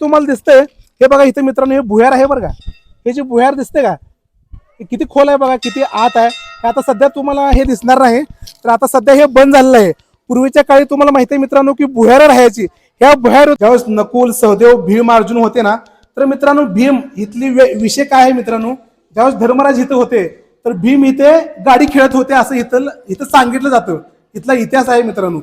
तुम्हाला दिसतंय. हे बघा इथे मित्रांनो हे भुयार आहे बरं का. हे जे भुयार दिसते का किती खोल आहे बघा किती आत आहे. आता सध्या तुम्हाला हे दिसणार नाही. तर आता सध्या हे बंद झालेलं आहे. पूर्वीच्या काळी तुम्हाला माहिती आहे मित्रांनो की भुयार राहायची. ह्या भुयार ज्यावेळेस नकुल सहदेव भीम अर्जुन होते ना तर मित्रांनो भीम इथली विषय काय आहे मित्रांनो? ज्यावेळेस धर्मराज इथं होते तर भीम इथे गाडी खेळत होते असं इथं इथं सांगितलं जातं. इथला इतिहास आहे मित्रांनो.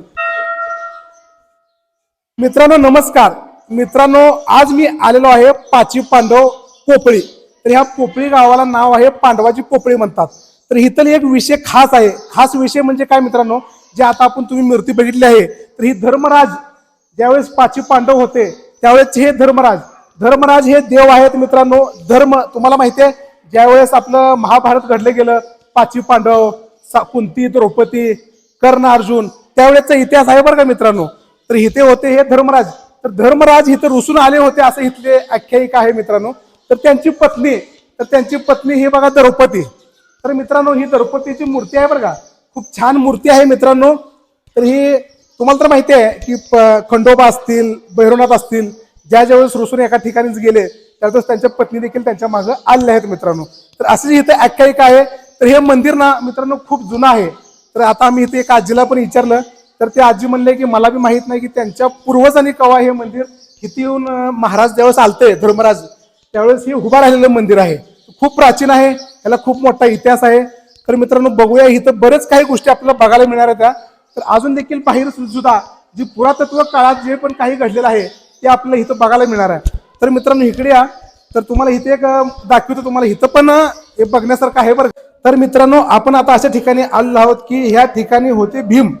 मित्रांनो नमस्कार. मित्रांनो आज मी आलेलो आहे पाचवी पांडव पोपळी. तर ह्या पोपळी गावाला नाव आहे पांडवाची पोपळी म्हणतात. तर इथं एक विषय खास आहे. खास विषय म्हणजे काय मित्रांनो? जे आता आपण तुम्ही मूर्ती बघितली आहे. तर ही धर्मराज ज्यावेळेस पाचवी पांडव होते त्यावेळेस हे धर्मराज. धर्मराज हे देव आहेत मित्रांनो. धर्म तुम्हाला माहिती आहे ज्यावेळेस आपलं महाभारत घडलं गेलं पाचवी पांडव कुंती द्रौपदी कर्ण अर्जुन त्यावेळेचा इतिहास आहे बरं का मित्रांनो? तर इथे होते हे धर्मराज. तर धर्मराज इथं रुसून आले होते असं इथले आख्यायिका आहे मित्रांनो. तर त्यांची पत्नी तर त्यांची पत्नी ही बघा द्रौपदी. तर मित्रांनो ही द्रौपदीची मूर्ती आहे बरं का. खूप छान मूर्ती आहे मित्रांनो. तर ही तुम्हाला तर माहिती आहे की खंडोबा असतील भैरवनाथ असतील ज्या ज्यावेळेस रुसून एका ठिकाणीच गेले त्यावेळेस त्यांच्या पत्नी देखील त्यांच्या मागं आलेल्या आहेत मित्रांनो. तर अशी इथे आख्यायिका आहे तर हे मंदिर ना मित्रांनो खूप जुनं आहे. तर आता आम्ही इथे एका आजीला पण विचारलं तर ते आजी म्हणले की मला बी माहीत नाही की त्यांच्या पूर्वजांनी कवा हे मंदिर किती येऊन महाराज ज्यावेळेस आलते धर्मराज त्यावेळेस हे उभा राहिलेलं मंदिर आहे. खूप प्राचीन आहे याला खूप मोठा इतिहास आहे. तर मित्रांनो बघूया इथं बरेच काही गोष्टी आपल्याला बघायला मिळणार आहेत त्या. तर अजून देखील बाहेर सुद्धा जी पुरातत्व काळात जे पण काही घडलेलं आहे ते आपल्याला इथं बघायला मिळणार आहे. तर मित्रांनो इकडे या. तर तुम्हाला इथे एक दाखवतो तुम्हाला. इथं पण हे बघण्यासारखं आहे बरं तर मित्रांनो आपण आता अशा ठिकाणी आलो आहोत की ह्या ठिकाणी होते भीम.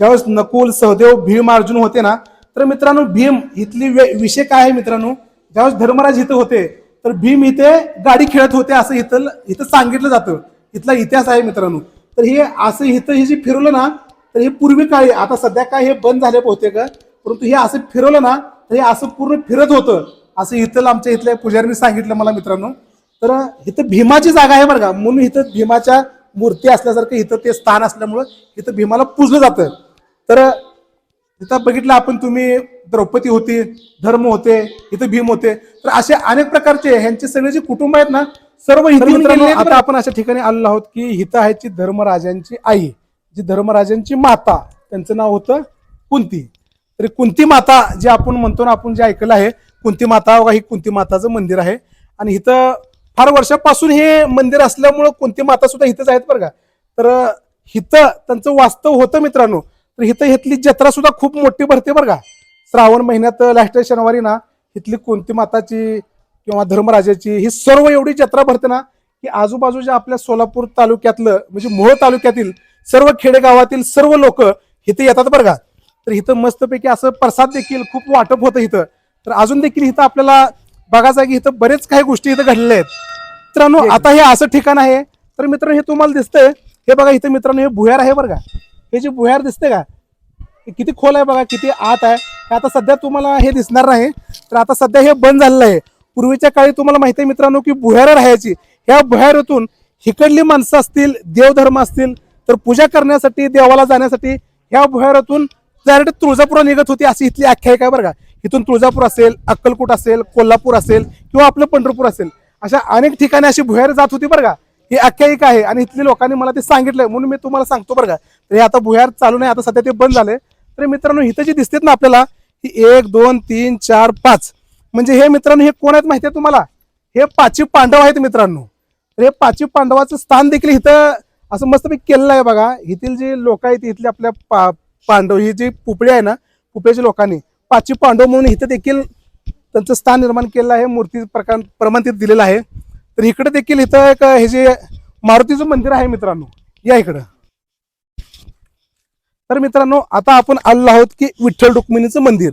ज्यावेळेस नकुल सहदेव भीम अर्जुन होते ना तर मित्रांनो भीम इथली वे- विषय काय आहे मित्रांनो? ज्यावेळेस धर्मराज इथं होते तर भीम इथे गाडी खेळत होते असं इथं इथं सांगितलं जातं. इथला इतिहास आहे मित्रांनो. तर हे असं इथं हे जे फिरवलं ना तर हे पूर्वी काळी आता सध्या काय हे बंद झाले बहुतेक परंतु हे असं फिरवलं ना तर हे असं पूर्ण फिरत होतं. असं इथलं आमच्या इथल्या पुजारीने सांगितलं मला मित्रांनो. तर इथं भीमाची जागा आहे बरं का. म्हणून इथं भीमाच्या मूर्ती असल्यासारखं इथं ते स्थान असल्यामुळं इथं भीमाला पूजलं जातं. तर इथं बघितलं आपण तुम्ही द्रौपदी होती धर्म होते इथं भीम होते तर असे अनेक प्रकारचे ह्यांचे सगळे जे कुटुंब आहेत ना सर्व आता आपण अशा ठिकाणी आलेलो आहोत की इथं आहे ती धर्मराजांची आई जी धर्मराजांची माता त्यांचं नाव होतं कुंती. तरी कुंती माता जे आपण म्हणतो ना आपण जे ऐकलं आहे कुंती माता ही कुंती माताचं मंदिर आहे. आणि इथं फार वर्षापासून हे मंदिर असल्यामुळं कोणती माता सुद्धा इथंच आहेत बरं का. तर इथं त्यांचं वास्तव होतं मित्रांनो. तर इथं इथली जत्रा सुद्धा खूप मोठी भरते बरं का. श्रावण महिन्यात लास्ट शनिवारी ना इथली कोणती माताची किंवा धर्मराजाची ही सर्व एवढी जत्रा भरते ना की आजूबाजूच्या आपल्या सोलापूर तालुक्यातलं म्हणजे मोहोळ तालुक्यातील सर्व खेडेगावातील सर्व लोक इथे येतात बरं का. तर इथं मस्तपैकी असं प्रसाद देखील खूप वाटप होतं इथं तर अजून देखील इथं आपल्याला आहे की इथं बरेच काही गोष्टी इथं घडलेल्या आहेत. मित्रांनो आता हे असं ठिकाण आहे. तर मित्रांनो हे तुम्हाला दिसतंय. हे बघा इथं मित्रांनो हे भुयार आहे बरं का. हे जे भुयार दिसते का? किती खोल आहे बघा किती आत आहे. हे आता सध्या तुम्हाला हे दिसणार नाही. तर आता सध्या हे बंद झालेलं आहे. पूर्वीच्या काळी तुम्हाला माहिती आहे मित्रांनो की भुयार राहायची. ह्या भुयारातून हिकडली माणसं असतील देवधर्म असतील तर पूजा करण्यासाठी देवाला जाण्यासाठी ह्या भुयारातून डायरेक्ट तुळजापूर निघत होती अशी इथली आख्यायिका आहे बरं का. इथून तुळजापूर असेल अक्कलकोट असेल कोल्हापूर असेल किंवा आपलं पंढरपूर असेल अशा अनेक ठिकाणी अशी भुयार जात होती बरं का. ही आख्यायिका आहे आणि इथल्या लोकांनी मला ते सांगितलंय म्हणून मी तुम्हाला सांगतो बरं का. तर हे आता भुयार चालू नाही आता सध्या ते बंद झाले तर मित्रांनो इथं जी दिसतेत ना आपल्याला ही एक दोन तीन चार पाच. म्हणजे हे मित्रांनो हे कोण आहेत माहिती आहे तुम्हाला? हे पाचवी पांडव आहेत मित्रांनो. तर हे पाचवी पांडवाचं स्थान देखील इथं असं मस्तपैकी केलेलं आहे बघा. इथील जे लोक आहेत इथले आपल्या पा पांडव ही जी पुपळी आहे ना पुपळ्याच्या लोकांनी पाचवी पांडव म्हणून इथं देखील त्यांचं स्थान निर्माण केलेलं आहे मूर्ती प्रकार प्रमाण तिथं दिलेलं आहे. तर इकडे देखील इथं एक हे जे मारुतीचं मंदिर आहे मित्रांनो या इकडं. तर मित्रांनो आता आपण आलेलो आहोत की विठ्ठल रुक्मिणीचं मंदिर.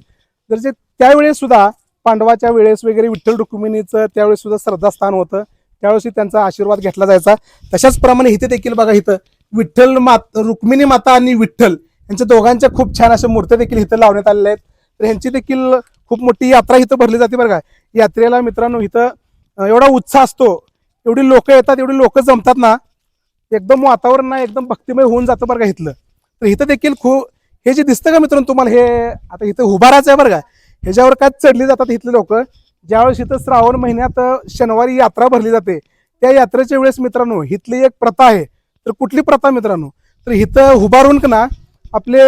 तर जे त्यावेळेस सुद्धा पांडवाच्या वेळेस वगैरे विठ्ठल रुक्मिणीचं त्यावेळेस सुद्धा श्रद्धास्थान होतं. त्यावेळेस त्यांचा आशीर्वाद घेतला जायचा. तशाच प्रमाणे इथे देखील बघा इथं विठ्ठल मात रुक्मिणी माता आणि विठ्ठल. यांच्या दोघांच्या खूप छान अशा मूर्त्या देखील इथं लावण्यात आलेल्या आहेत. तर ह्यांची देखील खूप मोठी यात्रा इथं भरली जाते बरं का. यात्रेला मित्रांनो इथं एवढा उत्साह असतो. एवढी लोक येतात एवढी लोक जमतात ना एकदम वातावरण ना एकदम भक्तिमय होऊन जातं बरं का इथलं. तर इथं देखील खूप हे जे दिसतं का मित्रांनो तुम्हाला हे आता इथं उभाराच आहे बरं का. ह्याच्यावर काय चढली जातात इथले लोक. ज्यावेळेस इथं श्रावण महिन्यात शनिवारी यात्रा भरली जाते त्या यात्रेच्या वेळेस मित्रांनो इथली एक प्रथा आहे. तर कुठली प्रथा मित्रांनो? तर इथं उभारून का ना आपले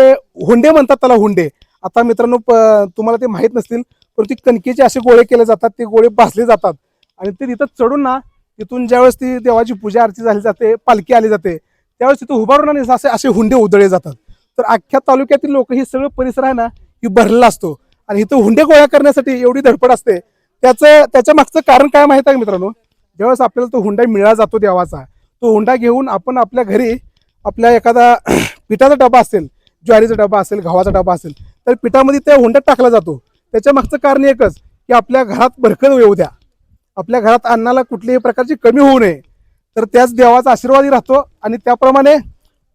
हुंडे म्हणतात त्याला हुंडे. आता मित्रांनो प- तुम्हाला ते माहीत नसतील परंतु ती कणकेचे असे गोळे केले जातात ते गोळे भासले जातात. आणि ते तिथं चढून ना तिथून ज्यावेळेस ती देवाची पूजा आरती झाली जाते पालखी आली जाते त्यावेळेस तिथं उभारून आणि असे असे हुंडे उधळले जातात. तर अख्ख्या तालुक्यातील लोक हे सगळं परिसर आहे ना ही भरलेला असतो. आणि इथं हुंडे गोळा करण्यासाठी एवढी धडपड असते. त्याचं त्याच्या मागचं कारण काय माहीत आहे मित्रांनो? ज्यावेळेस आपल्याला तो हुंडा मिळाला जातो देवाचा तो हुंडा घेऊन आपण आपल्या घरी आपल्या एखादा पिठाचा डबा असेल ज्वारीचा डबा असेल गव्हाचा डबा असेल तर पिठामध्ये त्या हुंड्यात टाकला जातो. त्याच्या मागचं कारण एकच की आपल्या घरात बरकत येऊ द्या. आपल्या घरात अन्नाला कुठल्याही प्रकारची कमी होऊ नये. तर त्याच देवाचा आशीर्वादही राहतो आणि त्याप्रमाणे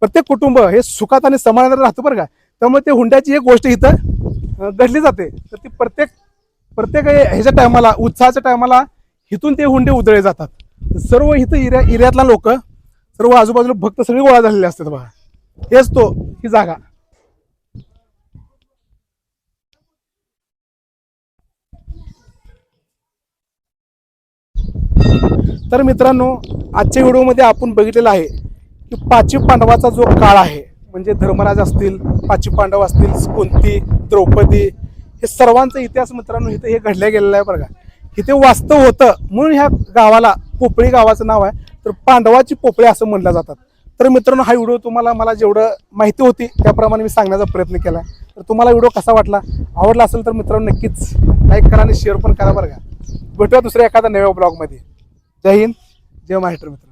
प्रत्येक कुटुंब हे सुखात आणि समाधानात राहतं बरं का. त्यामुळे ते हुंड्याची एक गोष्ट इथं घडली जाते. तर ती प्रत्येक प्रत्येक ह्याच्या टायमाला उत्साहाच्या टायमाला इथून ते हुंडे उधळले जातात. सर्व इथं इऱ्या इर्यातला लोक सर्व आजूबाजूला भक्त सगळे गोळा झालेले असतात बघा. हेच तो ही जागा. तर मित्रांनो आजच्या व्हिडिओमध्ये आपण बघितलेलं आहे की पाचवी पांडवाचा जो काळ आहे म्हणजे धर्मराज असतील पाचवी पांडव असतील कुंती द्रौपदी हे सर्वांचा इतिहास मित्रांनो इथे हे घडल्या गेलेला आहे बरं का. इथे वास्तव होतं म्हणून ह्या गावाला पोपळी गावाचं नाव आहे. तर पांडवाची पोपळी असं म्हणलं जातात. तर मित्रांनो हा व्हिडिओ तुम्हाला मला जेवढं माहिती होती त्याप्रमाणे मी सांगण्याचा प्रयत्न केला. तर तुम्हाला व्हिडिओ कसा वाटला आवडला असेल तर मित्रांनो नक्कीच लाईक करा आणि शेअर पण करा बरं का. भेटूया दुसऱ्या एखाद्या नव्या ब्लॉगमध्ये जय हिंद जय महाराष्ट्र मित्र